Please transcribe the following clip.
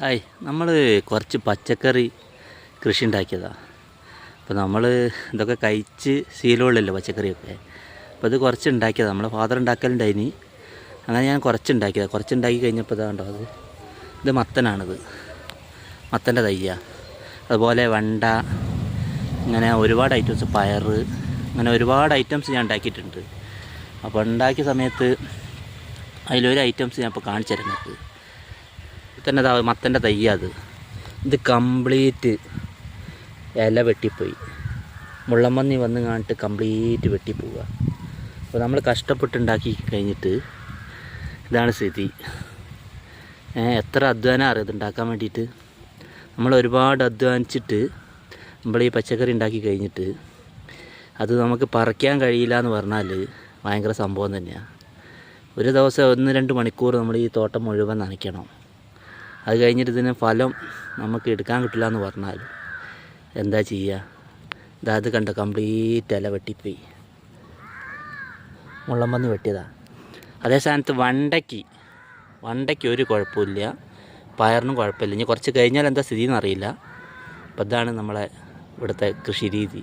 Hi നമ്മൾ കുറച്ച് പച്ചക്കറി കൃഷി ഉണ്ടാക്കിയതാണ് അപ്പോൾ നമ്മൾ ഇതൊക്കെ കഴിച്ച് ശീലമുള്ളല്ലോ പച്ചക്കറിയൊക്കെ. അപ്പോൾ ഇത് കുറച്ച് ഉണ്ടാക്കിയതാണ് നമ്മളെ ഫാദർ ഉണ്ടാക്കലുണ്ടായിനി. അങ്ങനെ ഞാൻ കുറച്ച് ഉണ്ടാക്കിയതാണ് കുറച്ച് ഉണ്ടാക്കി കഴിഞ്ഞപ്പോൾ ഇതാണ്ടോ അത്? ഇത് മത്തനാണിത്. മത്തന്റെ തയ്യ. അതുപോലെ വണ്ട അങ്ങനെ ഒരുപാട് ഐറ്റംസ് പയർ അങ്ങനെ ഒരുപാട് ഐറ്റംസ് ഞാൻ ഉണ്ടാക്കിയിട്ടുണ്ട്. അപ്പോൾ ഉണ്ടാക്കിയ സമയത്ത് അതിലൊരു ഐറ്റംസ് ഞാൻ ഇപ്പോൾ കാണിച്ചു തരാം നിങ്ങൾക്ക് തന്നെ താ മത്തന്റെ തയ്യത് ഇത് കംപ്ലീറ്റ് ഇല വെട്ടിപ്പോയി. മുള്ളമ്പന്നി വന്ന് കാണിട്ട് കംപ്ലീറ്റ് വെട്ടിപ്പോവുക. അപ്പോൾ നമ്മൾ കഷ്ടപ്പെട്ടുണ്ടാക്കി കഴിഞ്ഞിട്ട് ഇതാണ് സ്ഥിതി. എത്ര അധ്വാനം അറിയാം ഇതുണ്ടാക്കാൻ വേണ്ടിയിട്ട്? നമ്മൾ ഒരുപാട് അധ്വാനിച്ചിട്ട് നമ്മൾ ഈ പച്ചക്കറി ഉണ്ടാക്കി കഴിഞ്ഞിട്ട് അത് നമുക്ക് പറിക്കാൻ കഴിയില്ല എന്ന് പറഞ്ഞാൽ ഭയങ്കര സംഭവം തന്നെയാണ് ഒരു ദിവസം ഒന്ന് രണ്ട് മണിക്കൂർ നമ്മൾ ഈ തോട്ടം മുഴുവൻ നനയ്ക്കണം. അത് കഴിഞ്ഞിട്ട് ഇതിന് ഫലം നമുക്ക് എടുക്കാൻ കിട്ടില്ല എന്ന് പറഞ്ഞാൽ എന്താ ചെയ്യുക ഇതാ അത് കണ്ടോ കംപ്ലീറ്റ് ഇല വെട്ടിപ്പോയി. മുള്ളമ്പന്ന് വെട്ടിയതാ. അതേ സ്ഥാനത്ത് വണ്ടയ്ക്ക് വണ്ടയ്ക്ക് ഒരു കുഴപ്പമില്ല. പയറിനും കുഴപ്പമില്ല. ഇനി കുറച്ച് കഴിഞ്ഞാൽ എന്താ സ്ഥിതി എന്നറിയില്ല അപ്പോൾ ഇതാണ് നമ്മളെ ഇവിടുത്തെ കൃഷി രീതി.